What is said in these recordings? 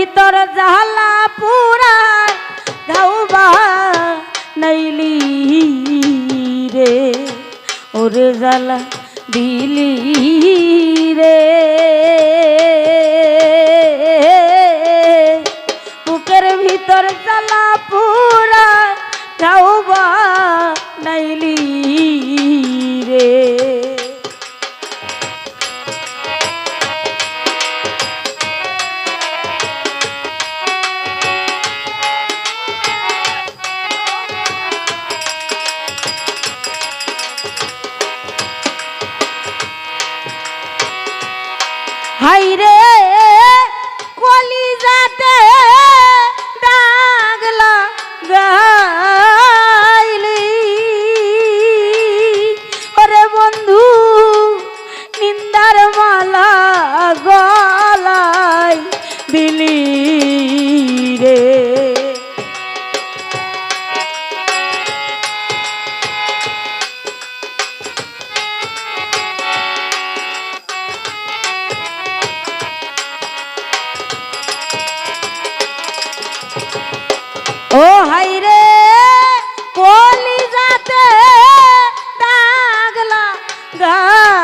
ভিতর জালা পুরা গাউবা নাইলি রে, ওরে জালা দিলি রে। বুকের ভিতর জালা পুরা গাউবা নাইলি হাইরে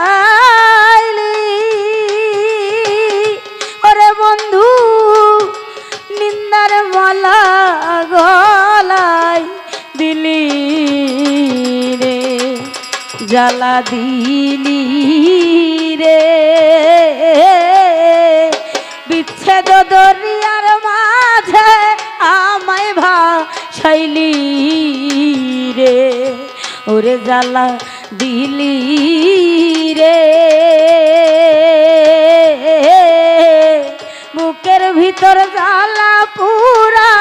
গাইলি ওরে বন্ধু, নিন্দার মালা গলায় দিলি রে, জ্বালা দিলি রে। বিচ্ছেদ দরিয়ার মাঝে আমায় ভাসাইলি রে, ওরে জ্বালা দিলি রে। বুকের ভিতর জ্বালা পুরা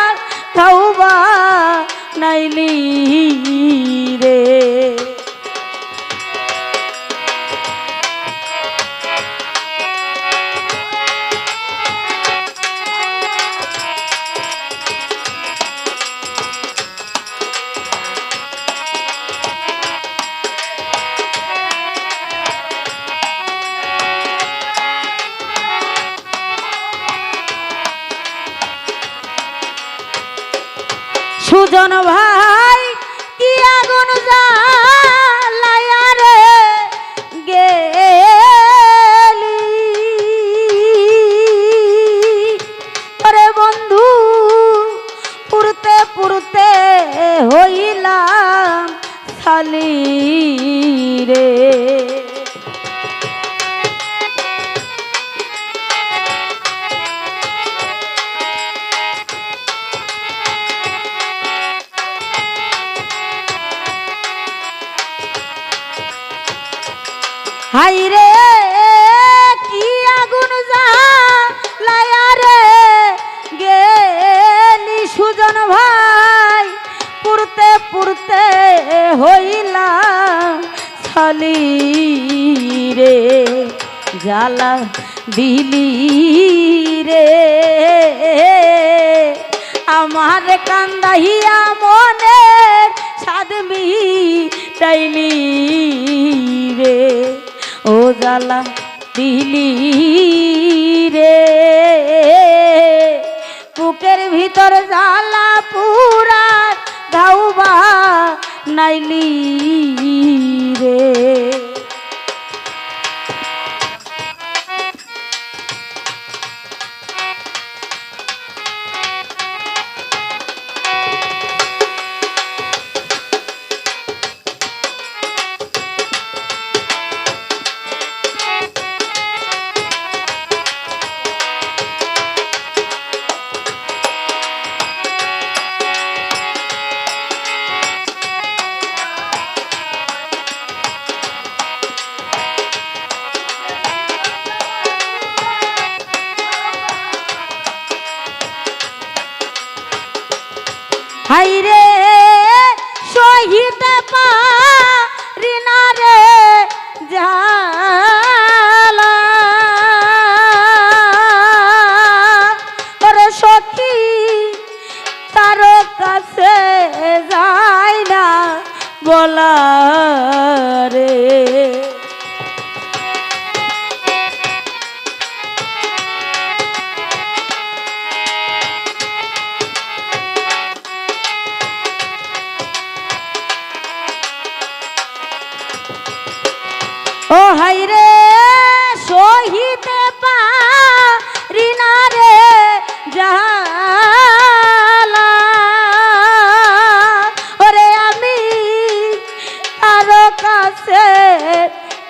সুজন ভাই কি আগুন জ্বালায়া রে? গেলি হাই রে, কি আগুন জ্বালায়া রে? গেলি সুজন ভাই পুরতে পুরতে হইলাম ছালি রে। জ্বালা দিলি রে। আমার কান্দাহিয়া মনের সাদমি তাইলি রে। ও জ্বালা দিলি রে। বুকের ভিতর জ্বালা পুরা ধাউবা নাইলি রে। হাইরে সহিতে পারি না রে জালা। ওরে সখী তার কাছে যায় না বলা রে ও রে, সহিতে পারি না রে জালা। ওরে আমি কারও কাছে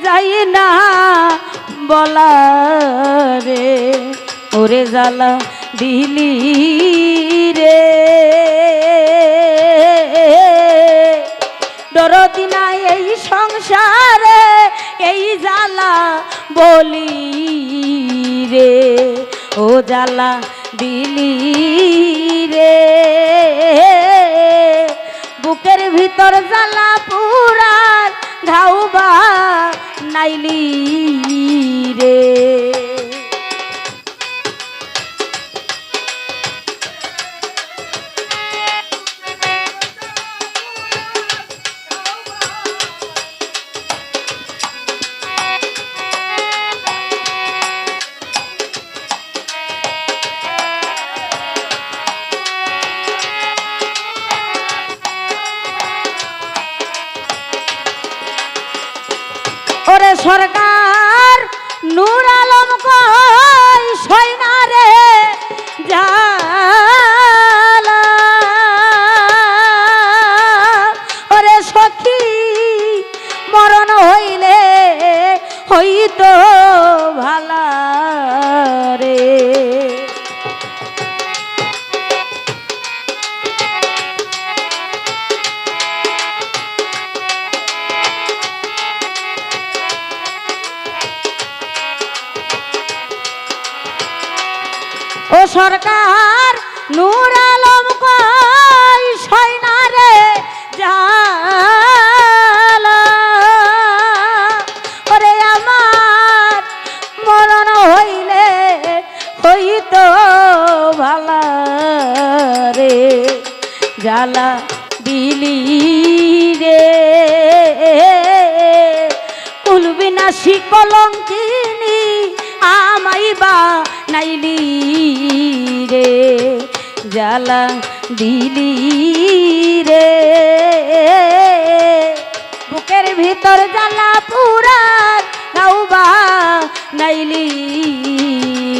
যাই না বলা রে। ওরে জ্বালা দিলি রে। দরদি না এই সংসারে, এই জ্বালা বলি রে, ও জ্বালা দিলি রে। বুকের ভিতর জ্বালা পুরার ঘাউবা নাইলি রে। সরকার সরকার নূর আলম কই সয়না রে জালা। ওরে আমার মরণ হইলে হইতো ভালা রে, জ্বালা দিলি রে। কুলবিনাশী কলঙ্কিনী আমাই বা নাইলি রে, জ্বালা দিলি রে। বুকের ভিতর জ্বালা পুরা নাইলি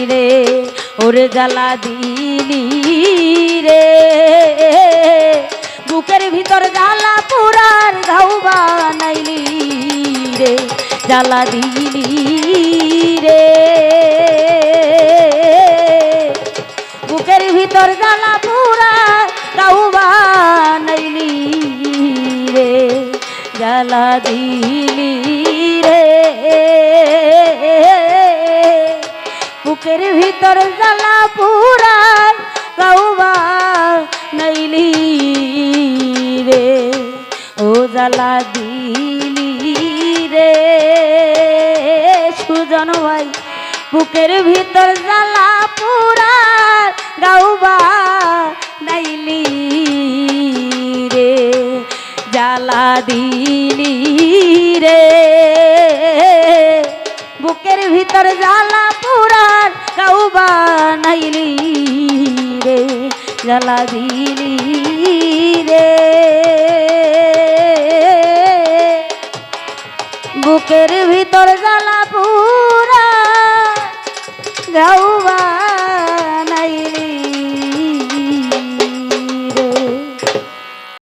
রে, ওরে জ্বালা দিলি রে। বুকের ভিতর জ্বালা পুরার গাউবা নাইলি রে, জ্বালা দিলি রে। দিলি রে। বুকের ভিতর জ্বালা পুরা গাউবা নাইলি রে। ও জ্বালা দিলি রে। সুজন ভাই, বুকের ভিতর জ্বালা পুরা গাউবা নাইলি রে। জ্বালা দিলি রে। বুকের ভিতর জ্বালা পুরার গাউবা নাইলি রে, জ্বালা দিলি রে। বুকের ভিতর জ্বালা পুরা গাউ